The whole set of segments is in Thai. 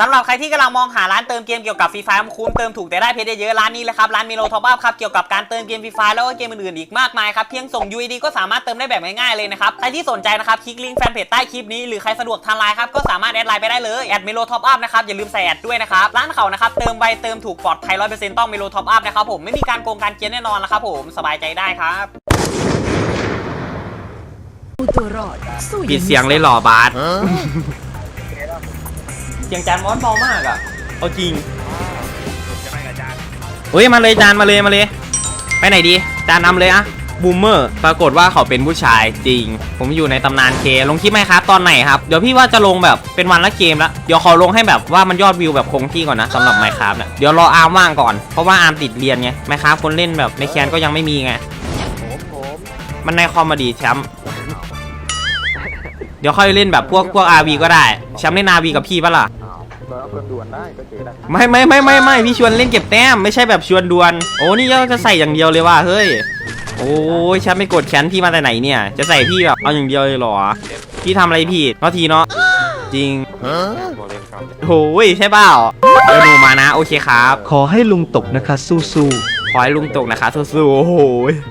สำหรับใครที่กำลังมองหาร้านเติมเกมเกี่ยวกับฟรีไฟคุ้มเติมถูกแต่ได้เพชรเยอะๆร้านนี้เลยครับร้านมิโลท็อปอัพครับเกี่ยวกับการเติมเกมฟรีไฟแล้วก็เกมอื่นๆอีกมากมายครับเพียงส่ง UID ก็สามารถเติมได้แบบง่ายๆเลยนะครับใครที่สนใจนะครับคลิกลิงก์แฟนเพจใต้คลิปนี้หรือใครสะดวกทางไลน์ครับก็สามารถแอดไลน์ไปได้เลยแอดมิโลท็อปอัพนะครับอย่าลืมใส่แอดด้วยนะครับร้านเขานะครับเติมไวเติมถูกปลอดภัยร้อยเปอร์เซ็นต์ต้องมิโลท็อปอัพนะครับผมไม่มีการโกงการเกียนแน่นอนนะครับผมสบายใจได้ครับเอาตัวรอดสู้ปิดเสียงเลยเหรอบาสเสียงจานมอสเบามากอะเอาจริงเฮ้ยมาเลยจานมาเลยมาเลย ไปไหนดีจานนำเลยอะบูมเมอร์ปรากฏว่าเขาเป็นผู้ชายจริง ผมอยู่ในตำนานเคลงคลิปไหมครับตอนไหนครับ เดี๋ยวพี่ว่าจะลงแบบเป็นวันละเกมละเดี๋ยวขอลงให้แบบว่ามันยอดวิวแบบคงที่ก่อนนะสำหรับไมครับเนี่ยเดี๋ยวรออาร์มว่างก่อนเพราะว่าอาร์มติดเรียนไงไมครับคนเล่นแบบในแคนก็ยังไม่มีไงมันในคอมมาดีแชมป์เดี๋ยวค่อยเล่นแบบพวกพวกอาร์วีก็ได้แชมป์เล่นอาร์วีกับพี่ปะล่ะ เราเพิ่มด่วนได้ก็เจอได้ไม่ไม่ไม่ไม่ไม่พี่ชวนเล่นเก็บแต้มไม่ใช่แบบชวนดวลโอ้นี่เราจะใส่อย่างเดียวเลยว่ะเฮ้ยโอ้ยฉันไม่กดแขนพี่มาแต่ไหนเนี่ย จะใส่พี่แบบเอาอย่างเดียวเลยเหรอพี่ทำอะไรผิดเนาะทีเนาะจริงโอ้ยใช่เปล่าเดี๋ยวหนูมานะโอเคครับ ขอให้ลุงตกนะคะสู้ ขอให้ลุงตกนะคะสู้ๆโอ้โห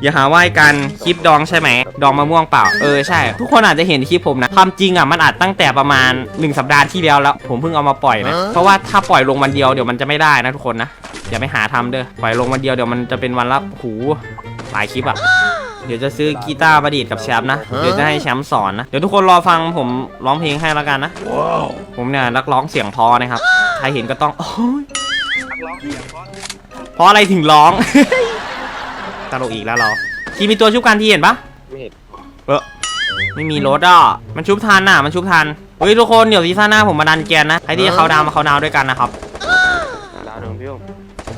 อย่าหาว่าให้กันคลิปดองใช่ไหมดองมะม่วงเปล่าเออใช่ ทุกคนอาจจะเห็นคลิปผมนะความจริงอะมันอาจตั้งแต่ประมาณ 1 สัปดาห์ที่แล้วแล้ว ผมเพิ่งเอามาปล่อยนะเพราะว่าถ้าปล่อยลงวันเดียวเดี๋ยวมันจะไม่ได้นะทุกคนนะอย่าไปหาทำเด้อปล่อยลงวันเดียวเดี๋ยวมันจะเป็นวันละหูหลายคลิปอะเดี๋ยวจะซื้อกีตาร์ประดิษฐ์กับแชมป์นะ เดี๋ยวจะให้แชมป์สอนนะ เดี๋ยวทุกคนรอฟังผมร้องเพลงให้แล้วกันนะ ผมเนี่ยนักร้องเสียงเพอนะครับ ใครเห็นก็ต้องโอ้ยเพ ราะอะไรถึงร้อง ตลกอีกแล้วเราทีมีตัวชุบกันที่เห็นปะไม่เห็นเออไม่มีรถอะมันชุบทันน่ะ มันชุบทันเฮ้ยทุกคนเดี๋ยวซีซั่นหน้าผมมาดันแกนนะใครที่จะเขาดาวมาเขาดาวด้วยกันนะครับดาวหนึ่งพี่อุ้ม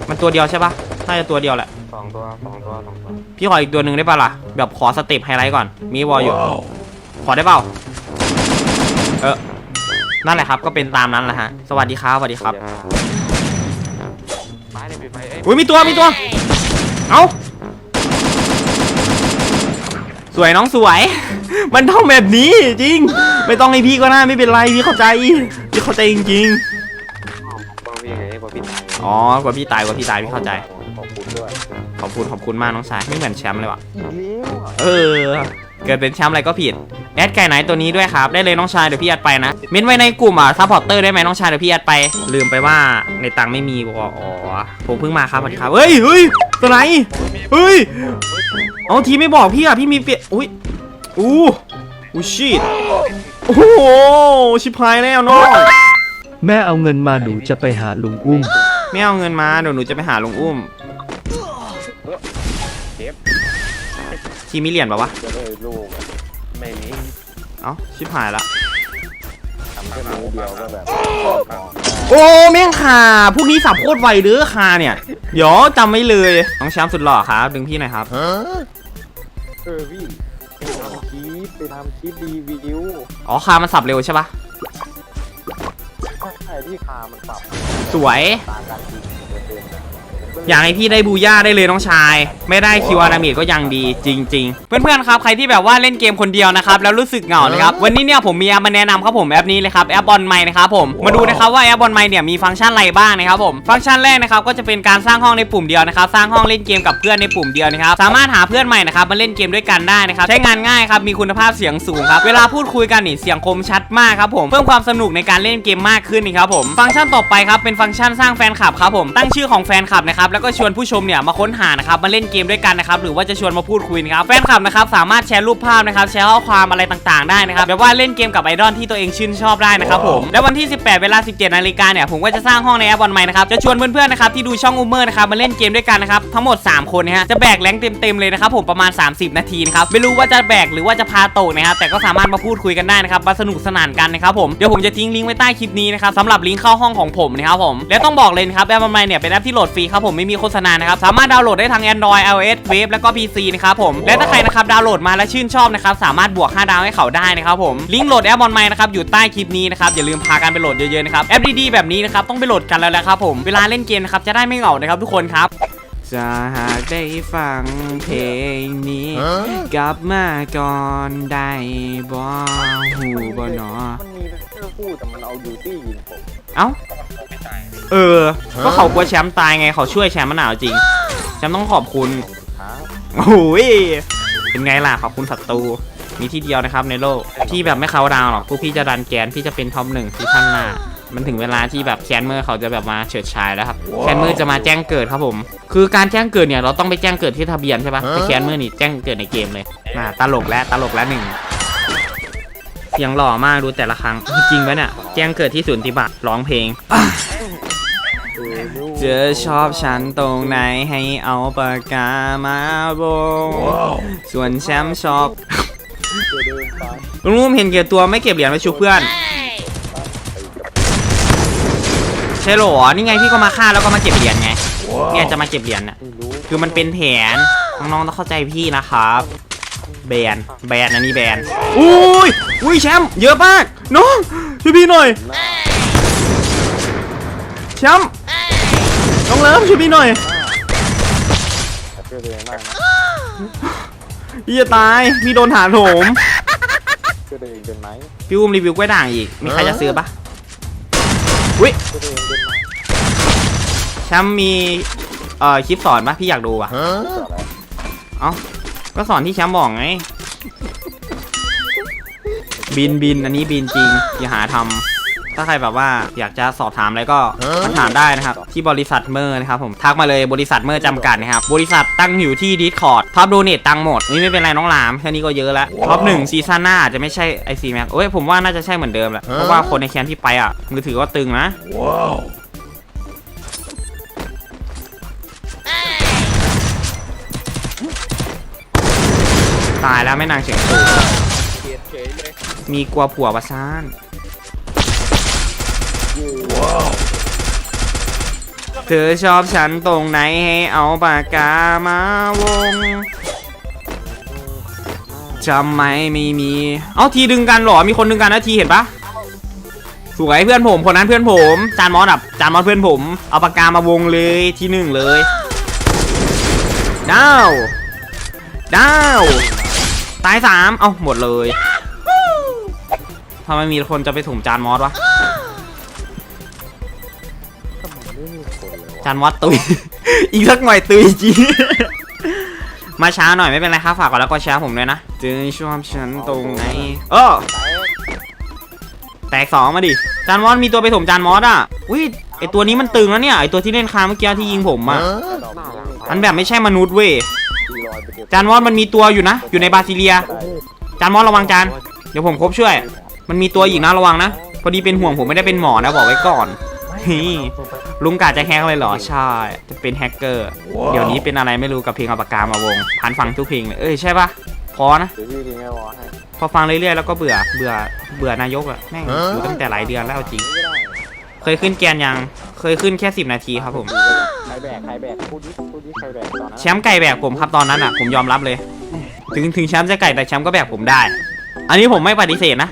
มันตัวเดียวใช่ปะน่าจะตัวเดียวแหละสองตัวสองตัวสองตัวพี่ขออีกตัวหนึ่งได้ปะล่ะแบบขอสเต็ปไฮไลท์ก่อนมีวอลอยู่ขอได้เปล่าเออนั่นแหละครับก็เป็นตามนั้นแหละฮะสวัสดีครับสวัสดีครับ ไม้ในปีไฟเอ้ยอุ้ยมีตัวมีตัว เอ้าสวยน้องสวย มันต้องแบบนี้จริง ไม่ต้องให้พี่ก็ได้ไม่เป็นไรพี่เข้าใจพี่เข้าใจจริงบางพี่ไงบางพี่ตายๆอ๋อกว่าพี่ตายกว่าพี่ตายพี่เข้าใจ ขอบคุณด้วยขอบคุณขอบคุณมากน้องชายไม่เหมือนแชมป์เลยว่ะ อีกแล้วอะเออ เกิดเป็นแชมป์อะไรก็ผิด แอดไก่ไหนตัวนี้ด้วยครับ ได้เลยน้องชายเดี๋ยวพี่แอดไปนะ เม้นไว้ในกลุ่มอะซัพพอร์เตอร์ได้ไหมน้องชายเดี๋ยวพี่แอดไป ลืมไปว่าในตังค์ไม่มีวออ๋อผมเพิ่งมาครับสวัสดีครับเฮ้ยเฮ้ยตัวไหนเฮ้ยเอาทีไม่บอกพี่อะพี่มีเปลี่ยนอุ้ยอู้อู้ชิตโอ้โหชิบหายแล้วน้องๆแม่เอาเงินมาหนูจะไปหาลุงอุ้ม ไม่เอาเงินมาเดี๋ยวหนูจะไปหาลุงอุ้มเจ็บทีมีเหรียญปะวะจะได้ลูกอะไม่มี เอ้าชิบหายละทำแค่มือเดียวก็แบบโอ้แม่งคาพวกนี้สับโคตรไวเด้อคาเนี่ยเดี๋ยวจำไว้เลยน้องแชมป์สุดหล่อครับดึงพี่หน่อยครับเออพี่ไปทำคลิปไปทำคลิปรีวิวอ๋อคามันสับเร็วใช่ปะใช่ที่คามันปรับสวยต่างกันทีเปอร์เซ็นต์อะผมก็เล อยากให้พี่ได้บูย่าได้เลยน้องชาย ไม่ได้คิวอารามิดก็ยังดีจริง ๆ เพื่อนๆครับใครที่แบบว่าเล่นเกมคนเดียวนะครับแล้วรู้สึกเหงานะครับวันนี้เนี่ยผมมีแอปมาแนะนำครับผมแอปนี้เลยครับแอปบอลไม้นะครับผมมาดูนะครับว่าแอปบอลไมเนี่ยมีฟังก์ชันอะไรบ้างนะครับผมฟังก์ชันแรกนะครับก็จะเป็นการสร้างห้องในปุ่มเดียวนะครับสร้างห้องเล่นเกมกับเพื่อนในปุ่มเดียวนะครับสามารถหาเพื่อนใหม่นะครับมาเล่นเกมด้วยกันได้นะครับใช้งานง่ายครับมีคุณภาพเสียงสูงครับเวลาพูดคุยกันนี่เสียงคมชัดมากครับผมเพิ่มความสนุกในการเล่นเกมมากขึ้นนี่ครับผมฟังก์ชันต่อไปครับเป็นฟังก์ชันสร้างแฟนคลับครับผมตั้งชื่อของแฟนคลับนะครับแล้วก็ชวนผู้ชมเนี่ยมาค้นหานะครับมาเล่นเกมด้วยกันนะครับหรือว่าจะชวนมาพูดคุยนะครับแฟนคลับนะครับสามารถแชร์รูปภาพนะครับแชร์ข้อความอะไรต่างๆได้นะครับแบบว่าเล่นเกมกับไอดอลที่ตัวเองชื่นชอบได้นะครับผมและวันที่ 18 เวลา 17 นาฬิกาเนี่ยผมก็จะสร้างห้องในแอปบอลไมนะครับจะชวนเพื่อนๆนะครับที่ดูช่องอูเมอร์นะครับมาเล่นเกมด้วยกันนะครับทั้งหมด 3 คนนะฮะจะแบกแรงเต็มๆเลยนะครับผมประมาณ 30 นาทีนะครับไม่รู้ว่าจะแบกหรือว่าจะพาโตกนะครับแต่ก็สามารถมาพูดคุยกันได้นะครับมาสนุกสนานกันนะครับผมเดี๋ยวผมจะทิ้งลิงก์ไว้ใต้คลิปนี้นะครับสำหรับลิงก์เข้าห้องของผมนะครับผมและต้องบอกเลยนะครับแอปบอลไมเนี่ยเป็นแอปที่โหลดฟรีครับผมไม่มีโฆษณานะครับ สามารถดาวน์โหลดได้ทาง Android iOS Wave แล้วก็ PC นะครับผม และถ้าใครนะครับดาวน์โหลดมาและชื่นชอบนะครับสามารถบวก 5 ดาวให้เขาได้นะครับผม ลิงก์โหลดแอปบอลไมนะครับอยู่ใต้คลิปนี้นะครับอย่าลืมพากันไปโหลดเยอะๆนะครับแอปดีๆแบบนี้นะครับต้องไปโหลดกันแล้วแหละครับผมเวลาเล่นเกมนะครับจะได้ไม่เหงานะครับทุกคนครับจะหากได้ฟังเพลงนี้ กลับมาก่อนได้บ่หูบ่หนอ มันมีเพื่อพูดแต่มันเอาดิวตี้ยิงผม เอ้า เออ ก็เขากลัวแชมป์ตายไงเขาช่วยแชมป์มะนาวจริง แชมป์ต้องขอบคุณครับโอ้ยเป็นไงล่ะขอบคุณศัตรูมีที่เดียวนะครับในโลกที่แบบไม่เขาดาวน์หรอกพวกพี่จะดันแกนพี่จะเป็นท็อปหนึ่งซีซั่นหน้า มันถึงเวลาที่แบบแคนเมอร์เขาจะแบบมาเฉิดฉายแล้วครับ แคนเมอร์จะมาแจ้งเกิดครับผม คือการแจ้งเกิดเนี่ยเราต้องไปแจ้งเกิดที่ทะเบียนใช่ปะแต่แคนเมอร์นี่แจ้งเกิดในเกมเลยอ่าตลกแล้วตลกแล้วหนึ่งเสียงหล่อมากดูแต่ละครั้งจริงไหมเนี่ยแจ้งเกิดที่ศูนย์ปฏิบัติร้องเพลง เออลูกเจอชอบฉันตรงไหนให้เอาปากกามาวงส่วนแชมป์ชอบจะเดินไปลุงรุ่มเห็นเกียรตัวไม่เก็บเหรียญไปชูเพื่อน ใช่เหรอ นี่ไงพี่ก็มาฆ่าแล้วก็มาเก็บเหรียญไง เนี่ยจะมาเก็บเหรียญน่ะไม่รู้คือมันเป็นแผน น้องๆต้องเข้าใจพี่นะครับ แบน แบนอันนี้แบน อุ้ย อุ้ยแชมป์เยอะมาก น้องช่วยพี่หน่อยแชมป์น้องเลิฟช่วยพี่หน่อยแต่เพื่อตัวเองได้นะพี่จะตายพี่โดนถาโถมเพื่อตัวเองเป็นไหมพี่อุ้มรีวิวกล้วยด่างอีก มีใครจะซื้อปะอุ้ยเพื่อตัวเองเป็นไหมแชมป์มีเอ่อคลิปสอนปะพี่อยากดูปะเกิดอะไรเอ้าก็สอนที่แชมป์บอกไง บินบินอันนี้บินจริงอย่าหาทำ ถ้าใครแบบว่าอยากจะสอบถามอะไรก็มาถามได้นะครับ ที่บริษัทเมอร์นะครับผมทักมาเลยบริษัทเมอร์จำกัดนะครับ บริษัทตั้งอยู่ที่ดิสคอร์ดท็อปโดเนตตังค์หมดนี่ไม่เป็นไรน้องหลามแค่นี้ก็เยอะแล้วท็อปหนึ่งซีซั่นหน้าอาจจะไม่ใช่ไอซีแม็กเอ้ยผมว่าน่าจะใช่เหมือนเดิมแหละเพราะว่าคนในแคนที่ไปอะมือถือก็ตึงนะตายแล้วไม่นางเสียงสูงเกลียดเฉยเลยมีกลัวผัวประซาน เธอชอบฉันตรงไหนให้เอาปากกามาวงจำไหมไม่มี เอาทีดึงกันหรอ มีคนดึงกันนะทีเห็นปะสวยเพื่อนผมคนนั้นเพื่อนผม จานมอสแบบจานมอสเพื่อนผม เอาปากกามาวงเลยที่หนึ่งเลยดาวดาวตายสามเอาหมดเลยทำไมมีคนจะไปถุมจานมอสวะ จานมอสตุย อีกสักหน่อยตุยจริงมาช้าหน่อยไม่เป็นไรครับฝากกดแล้วก็แชร์ผมด้วยนะเจอชอบฉันตรงไหนเออแตกสองมาดิ จานมอสมีตัวไปถมจานมอสอะ อุ้ยไอตัวนี้มันตึงแล้วเนี่ยไอตัวที่เล่นคาเมื่อกี้ที่ยิงผมอะ มันแบบไม่ใช่มนุษย์เว้ย จานมอสมันมีตัวอยู่นะ อยู่ในบาซิเลีย จานมอสระวังจาน เดี๋ยวผมครบช่วย มันมีตัวอีกนะระวังนะ พอดีเป็นห่วงผมไม่ได้เป็นหมอนะบอกไว้ก่อน ฮีลุงกาจะแฮกเลยเหรอ ใช่ จะเป็นแฮกเกอร์ เดี๋ยวนี้เป็นอะไรไม่รู้กับเพลงเอาปากกามาวงพันฟังทุกเพลงเลยเอ้ยใช่ปะพอนะเดี๋ยวพี่ทิ้งไอ้วอให้พอฟังเรื่อยๆแล้วก็เบื่อเบื่อเบื่อนายกอะแม่งอยู่ตั้งแต่หลายเดือนแล้วเอาจริงไม่ได้เคยขึ้นแกนยัง เคยขึ้นแค่10นาทีครับผมใครแบกใครแบกพูดดิพูดดิใครแบกตอนนั้นแชมป์ไก่แบกผมครับตอนนั้นอะผมยอมรับเลย ถึงถึงแชมป์จะไก่แต่แชมป์ก็แบกผมได้ อันนี้ผมไม่ปฏิเสธนะ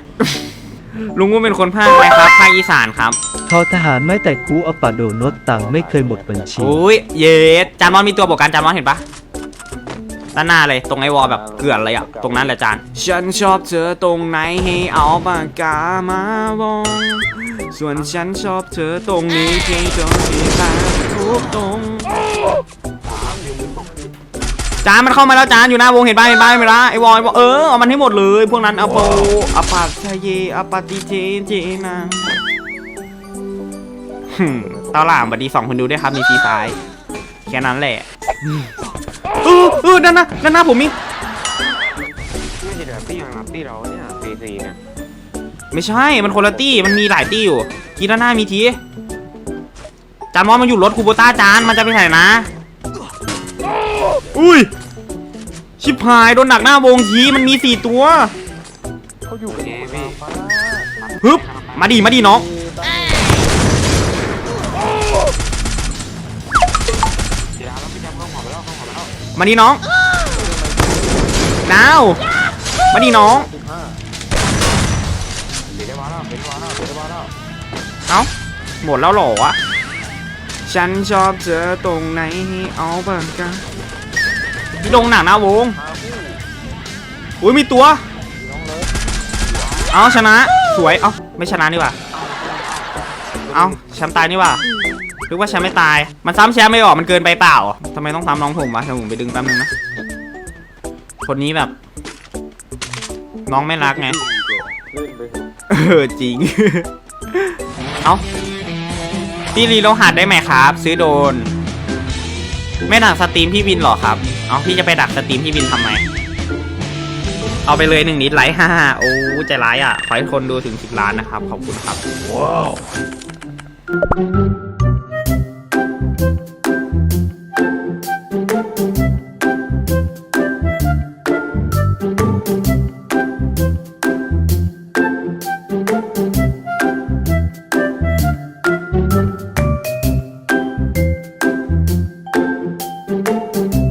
ลุงว่าเป็นคนภาคอะไรครับภาคอีสานครับทอทหารไม่แต่กูอปาโดนดตังค์ไม่เคยหมดบัญชี อุ้ยเยสจานมอนมีตัวบอกกันจานมอนเห็นปะด้านหน้าเลยตรงไอ้วอลแบบเกลื่อนเลยอะตรงนั้นแหละจานฉันชอบเธอตรงไหนให้เอาปากกามาวงส่วนฉันชอบเธอตรงนี้เพียงตรงที่ตาทุกตรง จานมันเข้ามาแล้วจานอยู่หน้าวงเห็นปะเห็นปะเห็นปะไอ้วอลไอ้วอลเออเอามันให้หมดเลยพวกนั้นอโปอปาชเยอปาติเจเจนาหึ่มเตาหลามบัดดีสองคนดูด้วยครับมีฟรีไฟล์แค่นั้นแหละเออเออด้านหน้าด้านหน้าผมมีไม่ใช่แบบตี้ของตี้เราเนี่ยตีสี่เนี่ยไม่ใช่มันคนละตี้มันมีหลายตี้อยู่ทีด้านหน้ามีทีจานมอสมันอยู่รถคูโบต้าจานมันจะไปไหนนะ อุ้ย ชิบหายโดนหนักหน้าวงทีมันมีสี่ตัว เขาอยู่กันพี่ฮึบ มาดีมาดีน้องกีฬาแล้วพี่จำเข้าหัวไปแล้วเข้าหัวไปแล้วมาดีน้องดาวมาดีน้อง สิบห้าเดี๋ยวได้มาแล้วเดี๋ยวได้มาแล้วเดี๋ยวได้มาแล้วเอ้า หมดแล้วเหรอวะ ฉันชอบเจอตรงไหนให้เอาปากกา พี่ลงหนักหน้าวงมาคู่อุ้ยมีตัวน้องเลิฟเอาชนะ สวย เอาไม่ชนะดีกว่าเอ้าแชมป์ตายนี่หว่าหรือว่าแชมป์ไม่ตาย มันซ้ำแชมป์ไม่ออก มันเกินไปเปล่าทำไมต้องซ้ำน้องผมวะเดี๋ยวผมไปดึงแป๊บนึงนะ คนนี้แบบ น้องไม่รักไงเล่นไปเถอะเออจริง เอ้าพี่รีโลหัดได้ไหมครับ ซื้อโดน ไม่ดักสตรีมพี่วินหรอครับ เอาพี่จะไปดักสตรีมพี่วินทำไม เอาไปเลยหนึ่งนิดไลค์ฮ่าฮ่าโอ้ใจร้ายอะ ขอให้คนดูถึงสิบล้านนะครับ ขอบคุณครับ ว้าว